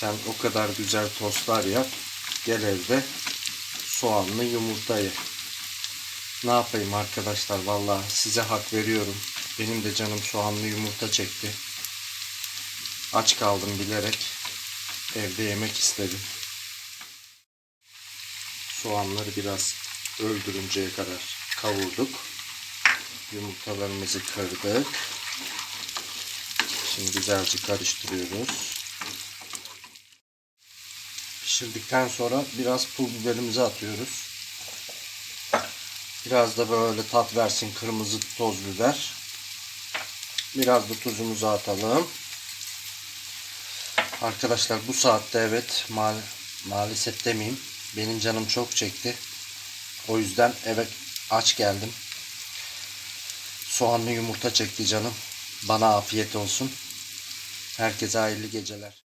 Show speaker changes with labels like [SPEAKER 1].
[SPEAKER 1] Sen o kadar güzel tostlar yap. Gel evde soğanlı yumurta ye. Ne yapayım arkadaşlar valla size hak veriyorum. Benim de canım soğanlı yumurta çekti. Aç kaldım bilerek evde yemek istedim. Soğanları biraz öldürünceye kadar kavurduk. Yumurtalarımızı kırdık. Şimdi güzelce karıştırıyoruz. Pişirdikten sonra biraz pul biberimizi atıyoruz. Biraz da böyle tat versin kırmızı toz biber. Biraz da tuzumuzu atalım. Arkadaşlar bu saatte evet ma maalesef demeyeyim. Benim canım çok çekti. O yüzden eve aç geldim. Soğanlı yumurta çekti canım. Bana afiyet olsun. Herkese hayırlı geceler.